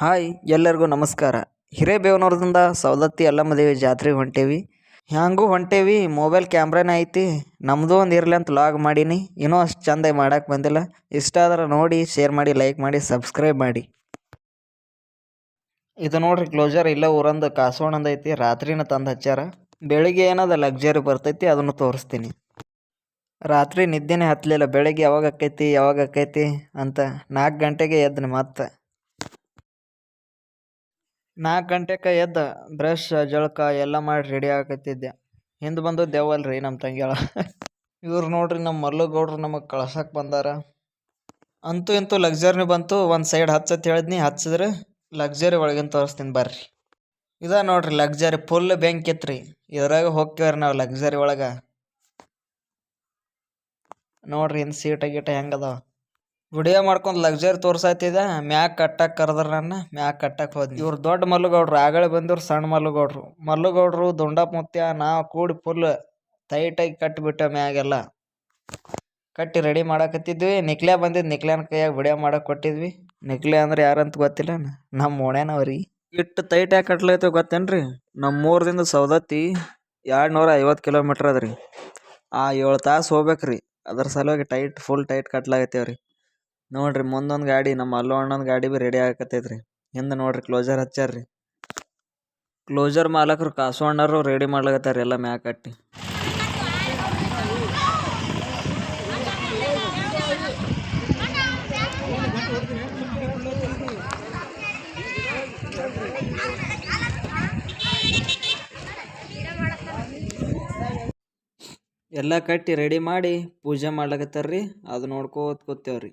Hi, ಎಲ್ಲರಿಗೂ ನಮಸ್ಕಾರ. ಹಿರೇಬೇವನವ್ರದಿಂದ ಸವದತ್ತಿ ಯಲ್ಲಮ್ಮ ದೇವಿ ಜಾತ್ರೆಗೆ ಹೊಂಟೇವಿ. ಹ್ಯಾಂಗೂ ಹೊಂಟೇವಿ ಮೊಬೈಲ್ ಕ್ಯಾಮ್ರಾನೇ ಐತಿ. ನಮ್ಮದು ಒಂದು ಇರಲಿ ಅಂತ ಲಾಗ್ ಮಾಡೀನಿ. ಇನ್ನೂ ಅಷ್ಟು ಚಂದ ಮಾಡೋಕ್ಕೆ ಬಂದಿಲ್ಲ. ಇಷ್ಟ ಆದ್ರೆ ನೋಡಿ ಶೇರ್ ಮಾಡಿ ಲೈಕ್ ಮಾಡಿ ಸಬ್ಸ್ಕ್ರೈಬ್ ಮಾಡಿ. ಇದು ನೋಡ್ರಿ ಕ್ಲೋಜರ್ ಇಲ್ಲ. ಊರಂದು ಕಾಸೋಣಂದು ಐತಿ. ರಾತ್ರಿನ ತಂದು ಹಚ್ಚಾರ ಬೆಳಿಗ್ಗೆ ಏನದ ಲಕ್ಸರಿ ಬರ್ತೈತಿ, ಅದನ್ನು ತೋರಿಸ್ತೀನಿ. ರಾತ್ರಿ ನಿದ್ದೆನೇ ಹತ್ತಲಿಲ್ಲ ಬೆಳಗ್ಗೆ ಯಾವಾಗ ಆಕೈತಿ ಯಾವಾಗ ಆಕೈತಿ ಅಂತ ನಾಲ್ಕು ಗಂಟೆಗೆ ಎದ್ದು ಮತ್ತೆ. ನಾಲ್ಕು ಗಂಟೆಗೆ ಎದ್ದ ಬ್ರಷ್ ಜಳಕ ಎಲ್ಲ ಮಾಡಿ ರೆಡಿ ಆಗತ್ತಿದ್ದೆ. ಹಿಂದೆ ಬಂದು ದೆವ್ವಲ್ರಿ ನಮ್ಮ ತಂಗಿಯಳ. ಇವ್ರು ನೋಡ್ರಿ ನಮ್ಮ ಮಲ್ಲುಗೌಡ್ರು ನಮಗೆ ಕಳ್ಸಕ್ಕೆ ಬಂದಾರ. ಅಂತೂ ಇಂತೂ ಲಕ್ಸರಿ ಬಂತು, ಒಂದು ಸೈಡ್ ಹಚ್ಚತ್ತೆ ಹೇಳಿದ್ನಿ ಹಚ್ಚಿದ್ರೆ ಲಕ್ಸರಿ ಒಳಗಿನ ತೋರಿಸ್ತೀನಿ ಬರ್ರಿ. ಇದ ನೋಡ್ರಿ ಲಕ್ಸರಿ ಫುಲ್ ಬೆಂಕಿ ಇತ್ರಿ ಇದ್ರಾಗ ಹೋಗ್ತೀವ್ರಿ ನಾವು ಲಕ್ಸರಿ ಒಳಗೆ. ನೋಡ್ರಿ ಹಿಂದೆ ಸೀಟ ಗೀಟ ಹೆಂಗದಾವ ವಿಡಿಯೋ ಮಾಡ್ಕೊಂಡು ಲಕ್ಸರಿ ತೋರ್ಸಾತಿದ ಮ್ಯಾಕ್ ಕಟ್ಟಕ್ಕೆ ಕರೆದ್ರ ನನ್ನ ಮ್ಯಾಕ್ ಕಟ್ಟಕ್ಕೆ ಹೋದ್ನಿ. ಇವ್ರು ದೊಡ್ಡ ಮಲ್ಲುಗೌಡ್ರು, ಆಗಳೆ ಬಂದಿವ್ರು ಸಣ್ಣ ಮಲ್ಲುಗೌಡ್ರು. ಮಲ್ಲುಗೌಡ್ರು, ದುಂಡಪ್ಪ ಮುತ್ಯ, ನಾವು ಕೂಡಿ ಫುಲ್ ಟೈಟಾಗಿ ಕಟ್ಟಿಬಿಟ್ಟ ಮ್ಯಾಗೆಲ್ಲ. ಕಟ್ಟಿ ರೆಡಿ ಮಾಡಕತ್ತಿದ್ವಿ. ನಿಕ್ಲೆ ಬಂದಿದ್ದು ನಿಕ್ಲೆನ ಕೈಯಾಗ ವಿಡಿಯೋ ಮಾಡಕ್ಕೆ ಕೊಟ್ಟಿದ್ವಿ. ನಿಕ್ಲೆ ಅಂದ್ರೆ ಯಾರಂತ ಗೊತ್ತಿಲ್ಲ ನಮ್ಮ ಓಣ್ಯಾನವ್ರಿ. ಇಟ್ಟು ಟೈಟ್ ಯಾಕೆ ಕಟ್ಲೈತೆ ಗೊತ್ತೇನ್ರಿ? ನಮ್ಮ ಊರದಿಂದ ಸೌದತ್ತಿ ಎರಡು ನೂರ ಐವತ್ತು ಕಿಲೋಮೀಟ್ರ್ ಅದ ರೀ ಆ ಏಳು ತಾಸು ಹೋಗ್ಬೇಕ್ರಿ. ಅದ್ರ ಸಲುವಾಗಿ ಟೈಟ್ ಫುಲ್ ಟೈಟ್ ಕಟ್ಲಾಗತ್ತೇವ್ರಿ. ನೋಡ್ರಿ ಮುಂದೊಂದು ಗಾಡಿ, ನಮ್ಮ ಅಲ್ಲೋ ಅಣ್ಣನ ಗಾಡಿ ಬಿ ರೆಡಿ ಆಗಕತ್ತೈತ್ರಿ. ಹಿಂದೆ ನೋಡ್ರಿ ಕ್ಲೋಸರ್ ಹಚ್ಚಾರ್ರಿ ಕ್ಲೋಸರ್ ಮಾಲಕರು ಕಾಸು ಅಣ್ಣರು ರೆಡಿ ಮಾಡ್ಲಾಕತ್ತಾರ ಎಲ್ಲ ಮ್ಯಾಕ್ ಕಟ್ಟಿ. ಎಲ್ಲ ಕಟ್ಟಿ ರೆಡಿ ಮಾಡಿ ಪೂಜೆ ಮಾಡ್ಲಾಕತ್ತಾರ್ರಿ. ಅದು ನೋಡ್ಕೋತ ಕೂತೇವ್ರಿ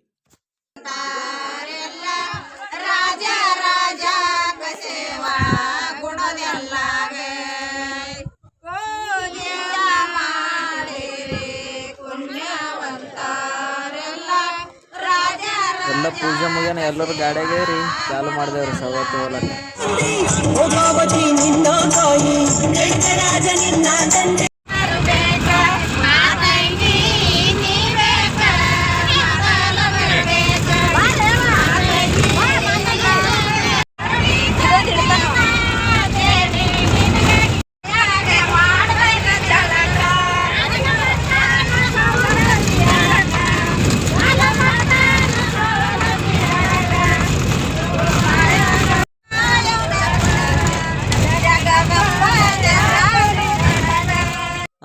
ಎಲ್ಲ ಪೂಜೆ ಮುಗಿಯನ ಎಲ್ಲರೂ ಗಾಡಿಯಾಗೆ ರೀ ಚಾಲು ಮಾಡ್ದೇವ್ರಿ ಸವತ್ತು ಹೋಲಕ್ಕ.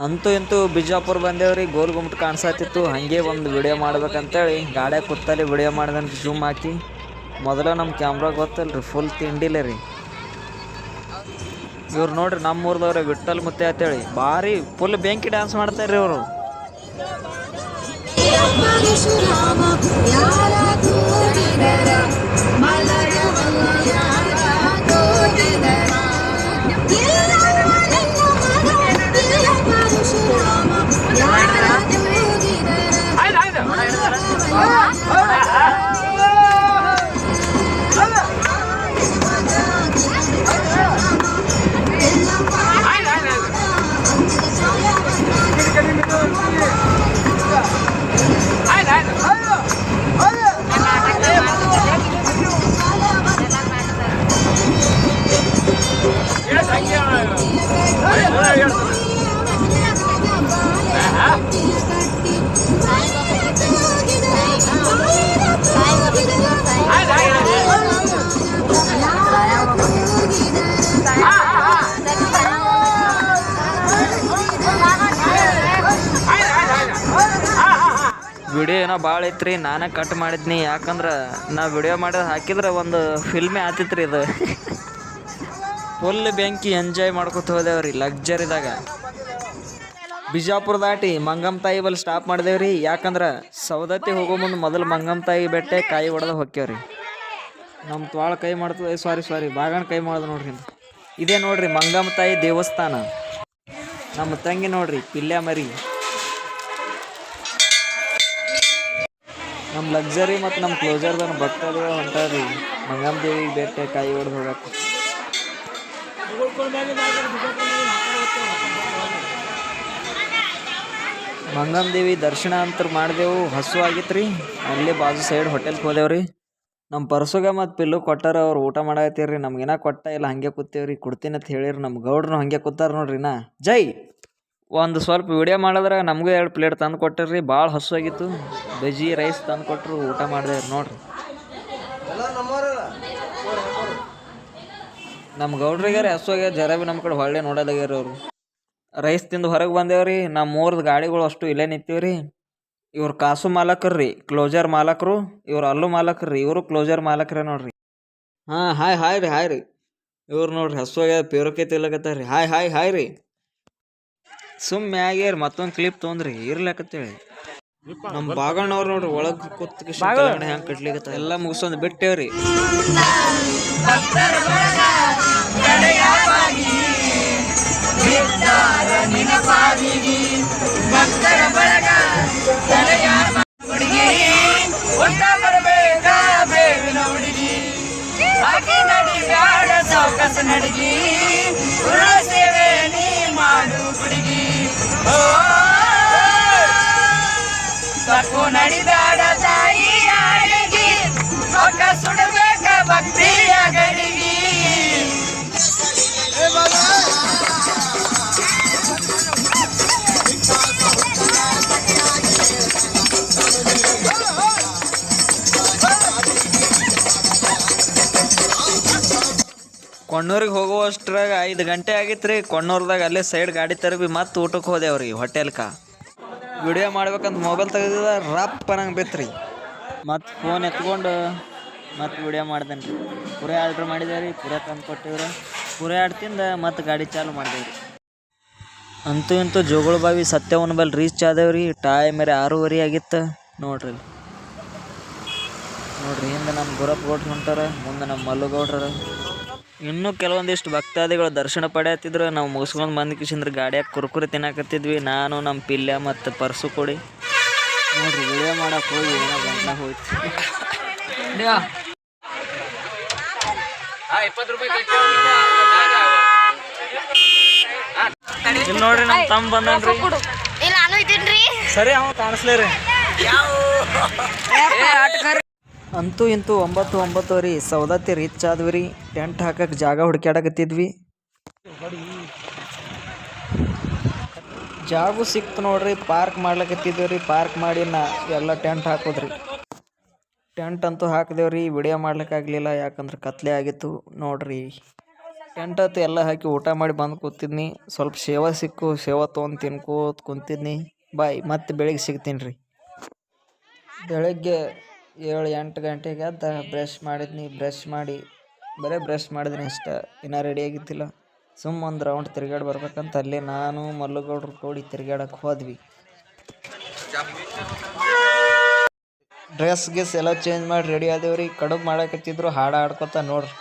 ಅಂತೂ ಇಂತೂ ಬಿಜಾಪುರ ಬಂದೇವ್ರಿ, ಗೋಲ್ ಗುಮ್ಮಟ್ ಕಾಣಿಸತ್ತಿತ್ತು ಹಾಗೆ ಒಂದು ವಿಡಿಯೋ ಮಾಡ್ಬೇಕಂತೇಳಿ ಗಾಡ್ಯಾಗ ಕೂತಲ್ಲಿ ವಿಡಿಯೋ ಮಾಡ್ದಂತ ಜೂಮ್ ಹಾಕಿ. ಮೊದಲ ನಮ್ಮ ಕ್ಯಾಮ್ರಾ ಗೊತ್ತಲ್ರಿ ಫುಲ್ ತಿಂಡಿಲ್ಲ ರೀ. ಇವ್ರು ನೋಡ್ರಿ ನಮ್ಮ ಊರ್ದವ್ರೆ ವಿಠಲ್ ಮುತ್ತೆ ಅಂತೇಳಿ. ಭಾರಿ ಫುಲ್ ಬೆಂಕಿ ಡ್ಯಾನ್ಸ್ ಮಾಡ್ತಾರ್ರಿ ಇವರು. ಏನೋ ಭಾಳ ಐತ್ರಿ, ನಾನೇ ಕಟ್ ಮಾಡಿದ್ನಿ. ಯಾಕಂದ್ರೆ ನಾ ವಿಡಿಯೋ ಮಾಡಿದ ಹಾಕಿದ್ರೆ ಒಂದು ಫಿಲ್ಮೇ ಆತಿತ್ರಿ ಇದು. ಫುಲ್ ಬೆಂಕಿ ಎಂಜಾಯ್ ಮಾಡ್ಕೊತ ಹೋದೇವ್ರಿ ಲಗ್ಜರಿದಾಗ ಬಿಜಾಪುರ ದಾಟಿ ಮಂಗಮ್ ತಾಯಿ ಬಲ್ಲಿ ಸ್ಟಾಪ್ ಮಾಡಿದೇವ್ರಿ. ಯಾಕಂದ್ರೆ ಸೌದತ್ತಿ ಹೋಗೋ ಮುಂದೆ ಮೊದಲು ಮಂಗಮ್ ತಾಯಿ ಬೆಟ್ಟೆ ಕಾಯಿ ಹೊಡೆದ ಹೊಕ್ಕೇವ್ರಿ ನಮ್ಮ ತ್ವಾಳ ಕೈ ಮಾಡ್ತದೆ ಸಾರಿ ಸಾರಿ ಬಾಗಣ ಕೈ ಮಾಡೋದು ನೋಡ್ರಿ ಇದು. ನೋಡ್ರಿ ಮಂಗಮ್ಮ ತಾಯಿ ದೇವಸ್ಥಾನ. ನಮ್ಮ ತಂಗಿ ನೋಡ್ರಿ ಪಿಲ್ಯ ಮರಿ. ನಮ್ಮ ಲಕ್ಸರಿ ಮತ್ತು ನಮ್ಮ ಕ್ಲೋಸರ್ದನ್ನು ಭಕ್ತರು ಹೊಂಟಾರಿ ಮಂಗಮ್ಮ ದೇವಿಗೆ ಬೇಟೆ ಕಾಯಿ ಹೊಡೆದು ಹೋಗಕ್ಕೆ ಮಂಗಮ್ಮ ದೇವಿ ದರ್ಶನ ಅಂತ ಮಾಡಿದೆವು, ಹಸು ಆಗಿತ್ತು ರೀ ಅಲ್ಲೇ ಬಾಜು ಸೈಡ್ ಹೋಟೆಲ್ಗೆ ಹೋದೆವು ರೀ ನಮ್ಮ ಪರ್ಸುಗ ಮತ್ತು ಪಿಲ್ಲು ಕೊಟ್ಟಾರ, ಅವ್ರು ಊಟ ಮಾಡಾಕತ್ತೀರಿ. ನಮ್ಗೇನ ಕೊಟ್ಟ ಇಲ್ಲ, ಹಂಗೆ ಕೂತೇವ್ರಿ. ಕೊಡ್ತೀನಿ ಅಂತ ಹೇಳಿರಿ ನಮ್ಮ ಗೌಡ್ರು ಹಂಗೆ ಕೂತಾರ ನೋಡ್ರಿ ನಾ. ಜೈ! ಒಂದು ಸ್ವಲ್ಪ ವಿಡಿಯೋ ಮಾಡಿದ್ರೆ ನಮಗೂ ಎರಡು ಪ್ಲೇಟ್ ತಂದು ಕೊಟ್ಟಿರಿ ಭಾಳ ಹಸುವಾಗಿತ್ತು ಬಜ್ಜಿ ರೈಸ್ ತಂದು ಕೊಟ್ಟರು ಊಟ ಮಾಡಿದೆ ನೋಡ್ರಿ. ನಮ್ಮ ಗೌಡ್ರಿಗಾರ ಹಸುವಾಗ ಜರ ಭೀ ನಮ್ಮ ಕಡೆ ಹೊಳ್ಳೆ ನೋಡೋದಾಗ್ಯಾರ ಅವರು. ರೈಸ್ ತಿಂದು ಹೊರಗೆ ಬಂದೇವ್ರಿ. ನಮ್ಮ ಮೂರ್ದು ಗಾಡಿಗಳು ಅಷ್ಟು ಇಲ್ಲೇ ನಿಂತೀವ್ರಿ. ಇವ್ರು ಕಾಸು ಮಾಲಕರು ರೀ ಕ್ಲೋಜರ್ ಮಾಲಕರು, ಇವ್ರು ಅಲ್ಲು ಮಾಲಕರು ರೀ ಇವರು ಕ್ಲೋಜರ್ ಮಾಲಕರೇ ನೋಡ್ರಿ. ಹಾಂ, ಹಾಯ್ ಹಾಯ್ ರೀ ಹಾಯ್ ರೀ. ಇವ್ರು ನೋಡ್ರಿ ಹಸುವಾಗ ಪೇರೋಕೆ ತಿಲ್ಲಕತ್ತಾರ ರೀ ಹಾಯ್ ಹಾಯ್ ಹಾಯ್ ರೀ. ಸುಮ್ ಆಗ್ಯಾರ ಮತ್ತೊಂದು ಕ್ಲಿಪ್ ತೊಗೊಂಡ್ರಿ ಇರ್ಲಕತ್ತೇಳಿ ನಮ್ಮ ಬಾಗಣ್ಣವ್ರು ನೋಡ್ರಿ ಒಳಗೆ ಕೂತ್ ಹೆಂಗೆ ಕಟ್ಲಿಕತ್ತ. ಎಲ್ಲ ಮುಗಿಸೊಂದು ಬಿಟ್ಟೇವ್ರಿ. ನಡಿದಾಡ ಕೊಣ್ಣೂರಿಗೆ ಹೋಗುವಷ್ಟ್ರಾಗ ಐದು ಗಂಟೆ ಆಗಿತ್ತು ರೀ ಕೊಣ್ಣೂರ್ದಾಗ ಅಲ್ಲೇ ಸೈಡ್ ಗಾಡಿ ತರಬಿ ಮತ್ತೆ ಊಟಕ್ಕೆ ಹೋದೆವ್ರಿ ಹೋಟೆಲ್ಕ. ವಿಡಿಯೋ ಮಾಡ್ಬೇಕಂತ ಮೊಬೈಲ್ ತೆಗೆದಿದ ರಪ್ಪ ನಂಗೆ ಬಿತ್ರಿ ಮತ್ತು ಫೋನ್ ಎತ್ಕೊಂಡು ಮತ್ತೆ ವಿಡಿಯೋ ಮಾಡ್ದೇನೆ ರೀ ಪುರೇ ಆರ್ಡ್ರ್ ಮಾಡಿದೆ ರೀ ಪುರೇ ತಂದು ಕೊಟ್ಟಿವ್ರಿ. ಪುರೇ ಆಡ್ತಿಂದ ಮತ್ತೆ ಗಾಡಿ ಚಾಲು ಮಾಡಿದೆ ರೀ ಅಂತೂ ಇಂತೂ ಜೋಗಳ ಬಾವಿ ಸತ್ಯವನ ಬಲ್ ರೀಚ್ ಆದೇವ್ರಿ. ಟೈಮ್ ಮೇರೆ ಆರೂವರೆ ಆಗಿತ್ತು. ನೋಡ್ರಿ. ನೋಡ್ರಿ, ಹಿಂದೆ ನಮ್ಮ ಗುರಪ್ಪ ಗೌಡ್ರು ಹೊಂಟಾರ, ಮುಂದೆ ನಮ್ಮ ಮಲ್ಲು ಗೌಡ್ರ ಇನ್ನೂ ಕೆಲವೊಂದಿಷ್ಟು ಭಕ್ತಾದಿಗಳು ದರ್ಶನ ಪಡೆಯತ್ತಿದ್ರು. ನಾವು ಮುಗಿಸ್ಕೊಂಡು ಬಂದ ಕಿಶಂದ್ರ ಗಾಡಿಯಾಗ ಕುರ್ಕುರಿ ತಿನ್ನಕತ್ತಿದ್ವಿ. ನಾನು ನಮ್ಮ ಪಿಲ್ಯ ಮತ್ತು ಪರ್ಸು ಕೊಡಿ. ನೋಡ್ರಿ ವಿಡಿಯೋ ಮಾಡಕ್ಕೆ ಹೋಗಿ ಏನೋ ಗಂಟ ಹೋಯ್ತು. ಇಲ್ಲಿ ನೋಡ್ರಿ ನಮ್ಮ ತಮ್ಮ ಬಂದನ್ರಿ. ಸರಿ ಅವ ಕಾಣಿಸ್ಲೇ ರೀ ಅಂತೂ ಇಂತೂ ಒಂಬತ್ತು ಒಂಬತ್ತು ರೀ ಸೌದತ್ತಿ ರೀಚ್ ಆದ್ವಿ ರೀ. ಟೆಂಟ್ ಹಾಕಕ್ಕೆ ಜಾಗ ಹುಡುಕ್ಯಾಡಕತ್ತಿದ್ವಿ. ಜಾಗು ಸಿಕ್ತು ನೋಡ್ರಿ, ಪಾರ್ಕ್ ಮಾಡ್ಲಕತ್ತಿದ್ವಿ ರೀ. ಪಾರ್ಕ್ ಮಾಡಿ ನಾ ಎಲ್ಲ ಟೆಂಟ್ ಹಾಕೋದ್ರಿ. ಟೆಂಟ್ ಅಂತೂ ಹಾಕಿದೇವ್ರಿ ವಿಡಿಯೋ ಮಾಡ್ಲಿಕ್ಕಾಗಲಿಲ್ಲ ಯಾಕಂದ್ರೆ ಕತ್ಲೆ ಆಗಿತ್ತು ನೋಡ್ರಿ. ಟೆಂಟ್ ಅಂತೂ ಎಲ್ಲ ಹಾಕಿ ಊಟ ಮಾಡಿ ಬಂದು ಕೂತಿದ್ನಿ. ಸ್ವಲ್ಪ ಸೇವ ಸಿಕ್ಕು, ಸೇವ ತೊಗೊಂಡು ತಿನ್ಕೋತ ಕುಂತಿದ್ನಿ. ಬಾಯ್, ಮತ್ತೆ ಬೆಳಿಗ್ಗೆ ಸಿಗ್ತೀನಿ ರೀ. ಬೆಳಗ್ಗೆ ಏಳು, ಎಂಟು ಗಂಟೆಗೆ ಎದ್ದ ಬ್ರಷ್ ಮಾಡಿದ್ನಿ ಬ್ರಷ್ ಮಾಡಿ, ಬರೀ ಬ್ರಷ್ ಮಾಡಿದ್ನಿ ಅಷ್ಟೇ. ಇನ್ನೂ ರೆಡಿ ಆಗಿದ್ದಿಲ್ಲ ಸುಮ್ಮ ಒಂದು ರೌಂಡ್ ತಿರ್ಗಾಡಿ ಬರ್ಬೇಕಂತ ಅಲ್ಲೇ ನಾನು, ಮಲ್ಲುಗೌಡ್ರು ಕೂಡಿ ತಿರ್ಗಾಡಕ್ಕೆ ಹೋದ್ವಿ. ಡ್ರೆಸ್ ಗಿಸ್ ಎಲ್ಲ ಚೇಂಜ್ ಮಾಡಿ ರೆಡಿ ಆದೇವ್ರಿ. ಕಡುಬು ಮಾಡಕತ್ತಿದ್ರು, ಹಾಡು ಹಾಡ್ಕೊತ ನೋಡ್ರಿ.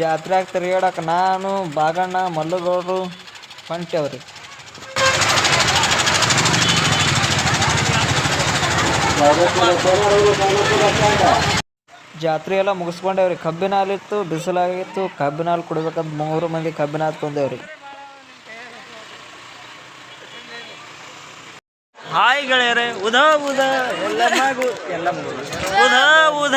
ಜಾತ್ರೆಯಾಗ ತಿರ್ಗಾಡಕ್ಕೆ ನಾನು, ಬಾಗಣ್ಣ, ಮಲ್ಲುಗೌಡ್ರು ಹೊಂಟೇವ್ರಿ ಜಾತ್ರೆ ಎಲ್ಲ ಮುಗಿಸ್ಕೊಂಡೇವ್ರಿ. ಕಬ್ಬಿನ ಹಾಲಿತ್ತು ಬಿಸಿಲಾಗಿತ್ತು ಕಬ್ಬಿನ ಹಾಲು ಕುಡಿಬೇಕಂತ ಮೂರು ಮಂದಿ ಕಬ್ಬಿನ ಹಾಲು ತಂದೇವ್ರಿ. ಹಾಯ್ ಗೆಳೆಯರೆ, ಉದ ಉದ, ಎಲ್ಲ ಮಗು ಉದ.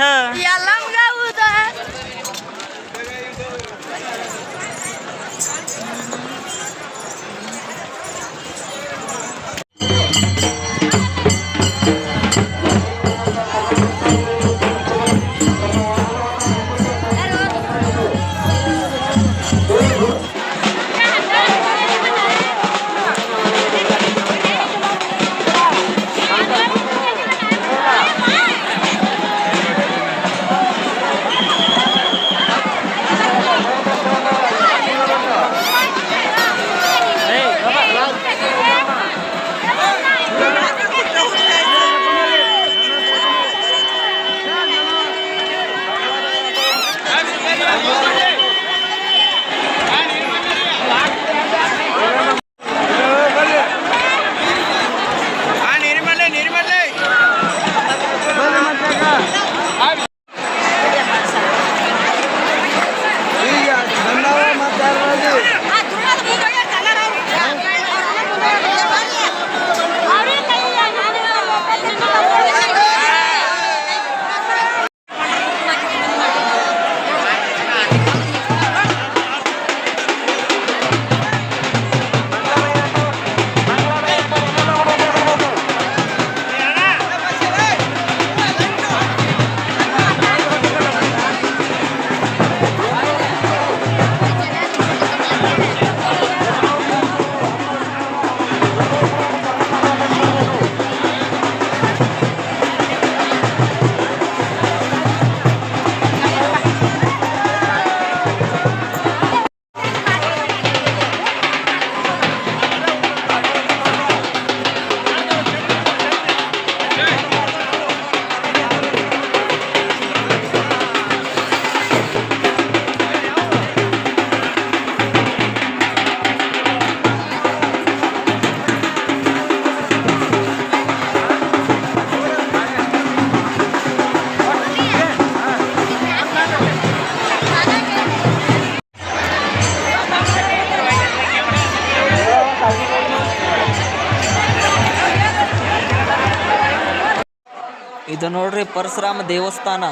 ಇದು ನೋಡ್ರಿ ಪರಶುರಾಮ ದೇವಸ್ಥಾನ.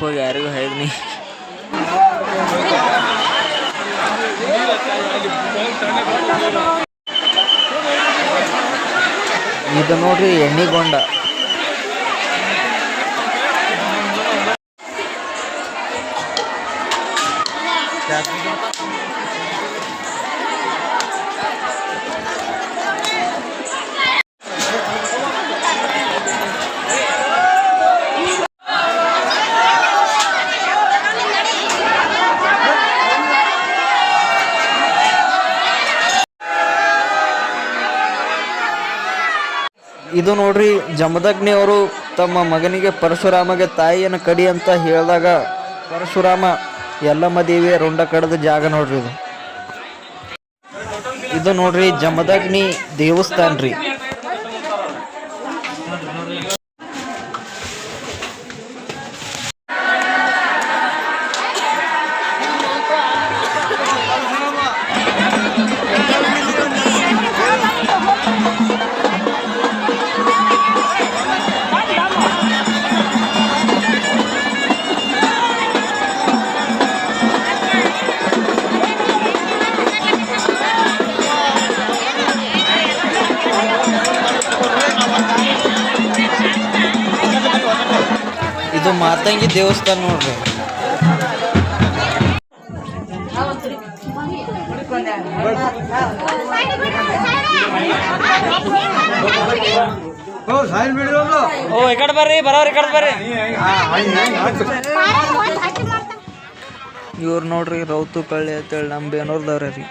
ವಿಡಿಯೋ ಮಾಡಕ್ ಹೋಗಿ ಯಾರಿಗೂ ಹೇಳಿದ್ನಿ. ಇದು ನೋಡ್ರಿ ಎಣ್ಣಿಗೊಂಡ ಇದು ನೋಡ್ರಿ ಜಮದಗ್ನಿ ಅವರು ತಮ್ಮ ಮಗನಿಗೆ ಪರಶುರಾಮಗೆ ತಾಯಿಯನ್ನು ಕಡಿ ಅಂತ ಹೇಳಿದಾಗ ಪರಶುರಾಮ, ಯಲ್ಲಮ್ಮ ದೇವಿಯ ರುಂಡ ಕಡದ ಜಾಗ ನೋಡ್ರಿ ಇದು. ಇದು ನೋಡ್ರಿ ಜಮದಗ್ನಿ ದೇವಸ್ಥಾನ ರೀ. ಇದು ಮಾತಂಗಿ ದೇವಸ್ಥಾನ ನೋಡ್ರಿ ಓ ಈ ಕಡೆ ಬರ್ರಿ ಬರೋರಿ ಕಡೆ ಬರ್ರಿ ಇವ್ರು ನೋಡ್ರಿ ರೌತು ಕಳ್ಳಿ ಅಂತೇಳಿ ನಮ್ಮ ಬೇನೂರ್ದವ್ರೆ ರೀ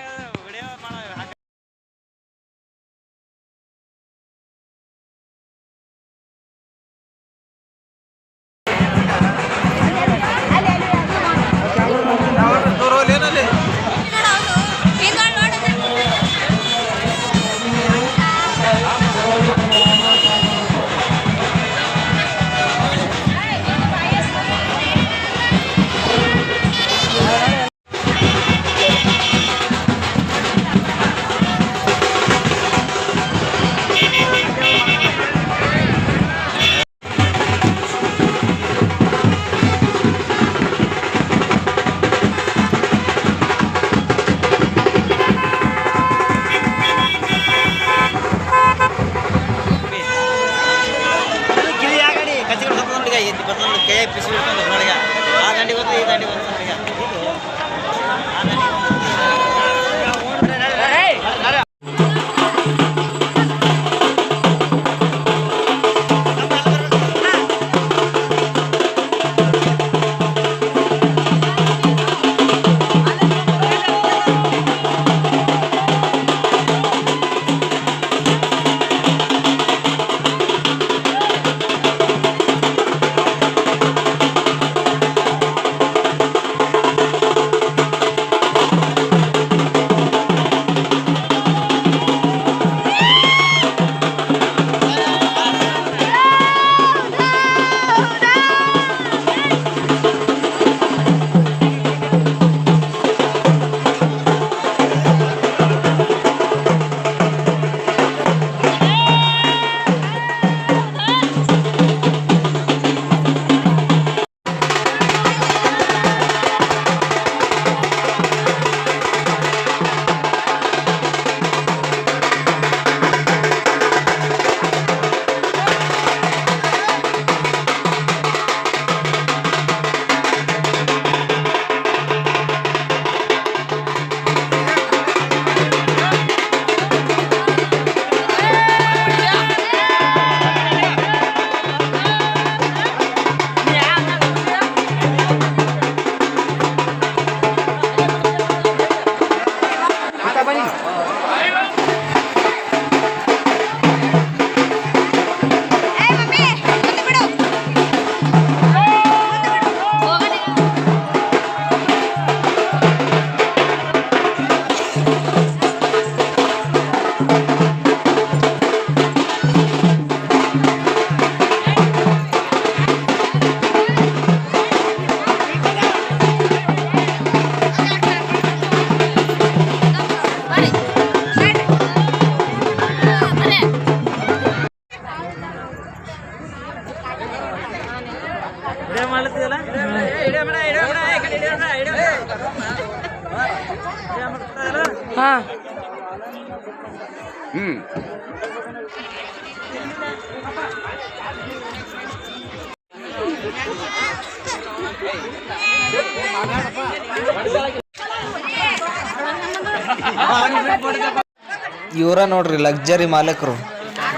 ಇವರ ನೋಡ್ರಿ ಲಕ್ಸರಿ ಮಾಲಕರು.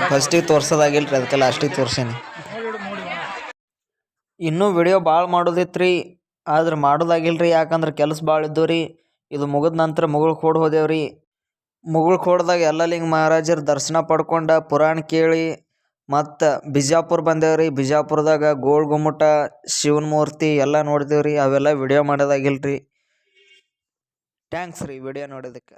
ಫಸ್ಟಿಗೆ ತೋರ್ಸೋದಾಗಿಲ್ರಿ, ಅದಕ್ಕೆ ಲಾಸ್ಟಿಗೆ ತೋರ್ಸೇನಿ. ಇನ್ನೂ ವಿಡಿಯೋ ಭಾಳ ಮಾಡೋದಿತ್ತು ರೀ ಆದ್ರೆ ಮಾಡೋದಾಗಿಲ್ರಿ, ಯಾಕಂದ್ರೆ ಕೆಲಸ ಭಾಳ ಇದ್ದವು ರೀ ಇದು ಮುಗಿದ ನಂತರ ಮುಗುಳ್ ಕೋಡ್ ಹೋದೇವ್ರಿ. ಮುಗುಳ್ ಕೋಡ್ದಾಗ ಎಲ್ಲಲಿಂಗ ಮಹಾರಾಜರ ದರ್ಶನ ಪಡ್ಕೊಂಡ ಪುರಾಣ ಕೇಳಿ, ಮತ್ತು ಬಿಜಾಪುರ ಬಂದೇವ್ರಿ. ಬಿಜಾಪುರದಾಗ ಗೋಳ್ ಗುಮ್ಮಟ, ಶಿವನ ಮೂರ್ತಿ ಎಲ್ಲ ನೋಡಿದೇವ್ರಿ ಅವೆಲ್ಲ ವಿಡಿಯೋ ಮಾಡೋದಾಗಿಲ್ರಿ. ಥ್ಯಾಂಕ್ಸ್ ರೀ ವಿಡಿಯೋ ನೋಡೋದಕ್ಕೆ.